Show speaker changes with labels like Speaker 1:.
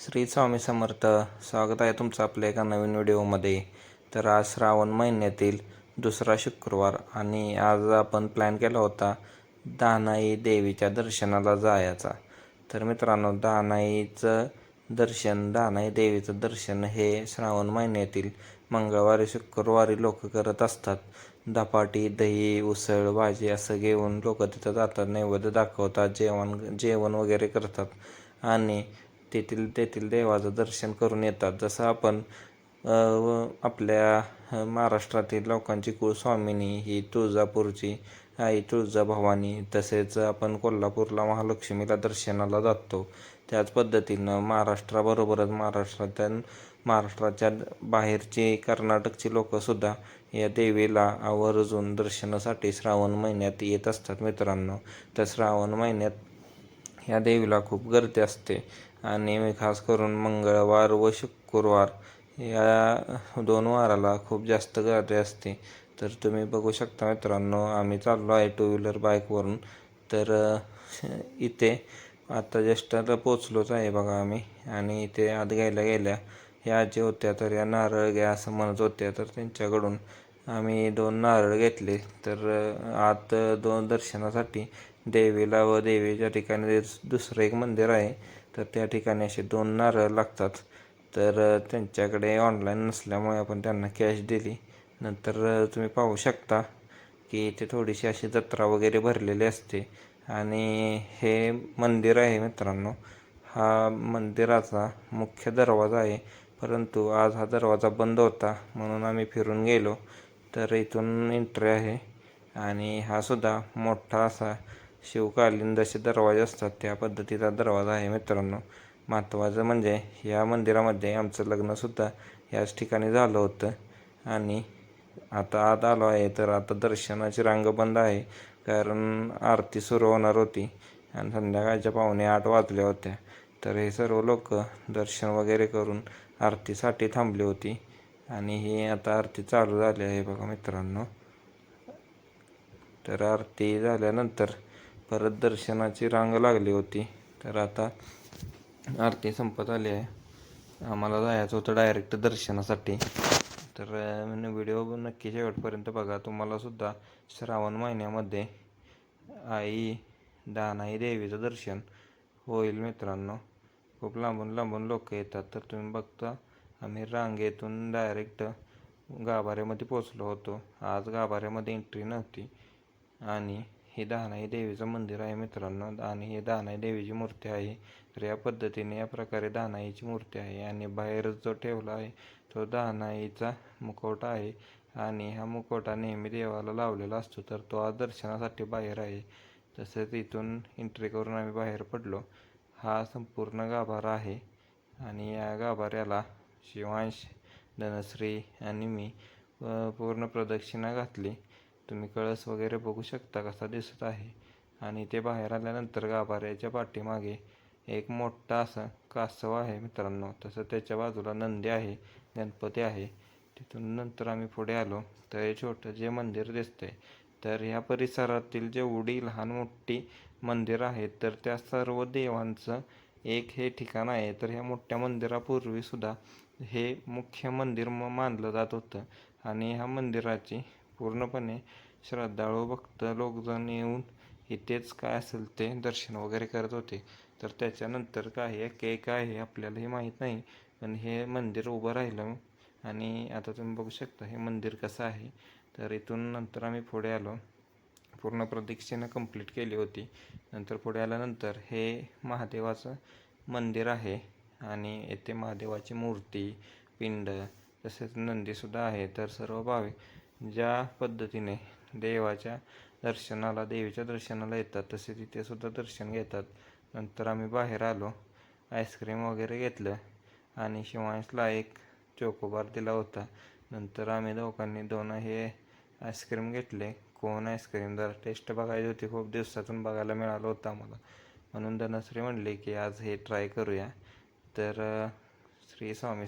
Speaker 1: श्री स्वामी समर्थ स्वागत आहे तुमचं आपल्या एका नवीन व्हिडिओमध्ये. तर आज श्रावण महिन्यातील दुसरा शुक्रवार आणि आज आपण प्लॅन केला होता दानाई देवीच्या दर्शनाला जायचा. तर मित्रांनो दानाईचं दर्शन दानाई देवीचं दर्शन हे श्रावण महिन्यातील मंगळवारी शुक्रवारी लोक करत असतात. धपाटी दही उसळ भाजी असं घेऊन लोक तिथं जातात नैवेद्य दाखवतात जेवण जेवण वगैरे करतात. आणि तेथील तेथील देवाचं दर्शन करून येतात. जसं आपण व आपल्या महाराष्ट्रातील लोकांची कुळस्वामिनी ही तुळजापूरची आई तुळजाभवानी तसेच आपण कोल्हापूरला महालक्ष्मीला दर्शनाला जातो. त्याच पद्धतीनं महाराष्ट्राबरोबरच महाराष्ट्रातील महाराष्ट्राच्या बाहेरची कर्नाटकची लोकंसुद्धा या देवीला आवर्जून दर्शनासाठी श्रावण महिन्यात येत असतात मित्रांनो. तर श्रावण महिन्यात या देवीला खूप गर्दी असते. आणि खास करून मंगळवार व शुक्रवार या दोन वाराला खूप जास्त गर्दी असते. तर तुम्ही बघू शकता मित्रांनो आम्ही चाललो आहे टू व्हीलर बाईकवरून तर इथे आता जस्ट आता पोचलोच आहे बघा आम्ही. आणि इथे आत घ्यायला गेल्या या आजी होत्या तर या नारळ घ्या असं म्हणत होत्या. तर त्यांच्याकडून आम्ही दोन नारळ घेतले. तर आत दोन दर्शनासाठी देवीला व देवीच्या ठिकाणी दुसरं एक मंदिर आहे. तर त्या ठिकाणी असे दोन नारळ लागतात. तर त्यांच्याकडे ऑनलाईन नसल्यामुळे आपण त्यांना कॅश दिली. नंतर तुम्ही पाहू शकता की इथे थोडीशी अशी जत्रा वगैरे भरलेली असते. आणि हे मंदिर आहे मित्रांनो. हा मंदिराचा मुख्य दरवाजा आहे. परंतु आज हा दरवाजा बंद होता म्हणून आम्ही फिरून गेलो. तर इथून एंट्री आहे. आणि हा सुद्धा मोठा असा शिवकालीन जसे दरवाजे असतात त्या पद्धतीचा दरवाजा आहे मित्रांनो. महत्त्वाचं म्हणजे या मंदिरामध्ये आमचं लग्नसुद्धा याच ठिकाणी झालं होतं. आणि आता आत आलो आहे तर आता दर्शनाची रांग बंद आहे. कारण आरती सुरू होणार होती आणि संध्याकाळच्या पावणे आठ वाजल्या होत्या. तर हे सर्व लोक दर्शन वगैरे करून आरतीसाठी थांबली होती. आणि ही आता आरती चालू झाली आहे बघा मित्रांनो. तर आरती झाल्यानंतर परत दर्शनाची रांग लागली होती. तर आता आरती संपत आली आहे. आम्हाला जायचं होतं डायरेक्ट दर्शनासाठी. तर व्हिडिओ नक्की शेवटपर्यंत बघा. तुम्हालासुद्धा श्रावण महिन्यामध्ये आई दानाई देवीचं दर्शन होईल मित्रांनो. खूप लांबून लांबून लोक येतात. तर तुम्ही बघता आम्ही रांगेतून डायरेक्ट गाभाऱ्यामध्ये पोचलो होतो. आज गाभाऱ्यामध्ये एंट्री नव्हती. आणि हे दहानाई देवीचं मंदिर आहे मित्रांनो. आणि हे दहानाई देवीची मूर्ती आहे. तर या पद्धतीने या प्रकारे दहानाईची मूर्ती आहे आणि बाहेर जो ठेवला आहे तो दहनाईचा मुखवटा आहे. आणि हा मुखवटा नेहमी देवाला लावलेला असतो. तर तो आज दर्शनासाठी बाहेर आहे. तसेच इथून एंट्री करून आम्ही बाहेर पडलो. हा संपूर्ण गाभारा आहे. आणि या गाभाऱ्याला शिवांश धनश्री आणि मी पूर्ण प्रदक्षिणा घातली. तुम्ही कळस वगैरे बघू शकता कसा दिसत आहे. आणि ते बाहेर आल्यानंतर गाभाऱ्याच्या पाठीमागे एक मोठा असं कासव आहे मित्रांनो. तसं त्याच्या बाजूला नंदी आहे गणपती आहे. तिथून नंतर आम्ही पुढे आलो. तर हे छोटं जे मंदिर दिसतंय तर ह्या परिसरातील जेवढी लहान मोठी मंदिरं आहेत तर त्या सर्व देवांचं एक हे ठिकाण आहे. तर ह्या मोठ्या मंदिरापूर्वी सुद्धा हे मुख्य मंदिर म मानलं जात होतं. आणि ह्या मंदिराची पूर्णपणे श्रद्धाळू भक्त लोकजण येऊन इथेच काय असेल ते दर्शन वगैरे करत होते. तर त्याच्यानंतर काय आहे के काय आहे आपल्याला हे माहीत नाही. पण हे मंदिर उभं राहिलं आणि आता तुम्ही बघू शकता हे मंदिर कसं आहे. तर इथून नंतर आम्ही पुढे आलो. पूर्ण प्रदक्षिणा कंप्लीट केली होती. नंतर पुढे आल्यानंतर हे महादेवाचं मंदिर आहे आणि येथे महादेवाची मूर्ती पिंड तसेच नंदीसुद्धा आहे. तर सर्व भाविक ज्या पद्धतीने देवाच्या दर्शनाला देवीच्या दर्शनाला येतात तसे तिथे सुद्धा दर्शन घेतात. नंतर आम्ही बाहेर आलो आईस्क्रीम वगैरे घेतलं आणि शिवांशला एक चोकोबार दिला होता. नंतर आम्ही दोघांनी दोन हे आईस्क्रीम घेतले. कोण आईस्क्रीम जरा टेस्ट बघायची होती. खूप दिवसातून बघायला मिळालं होतं आम्हाला. म्हणून धनश्री म्हणले की आज हे ट्राय करूया. तर श्री स्वामी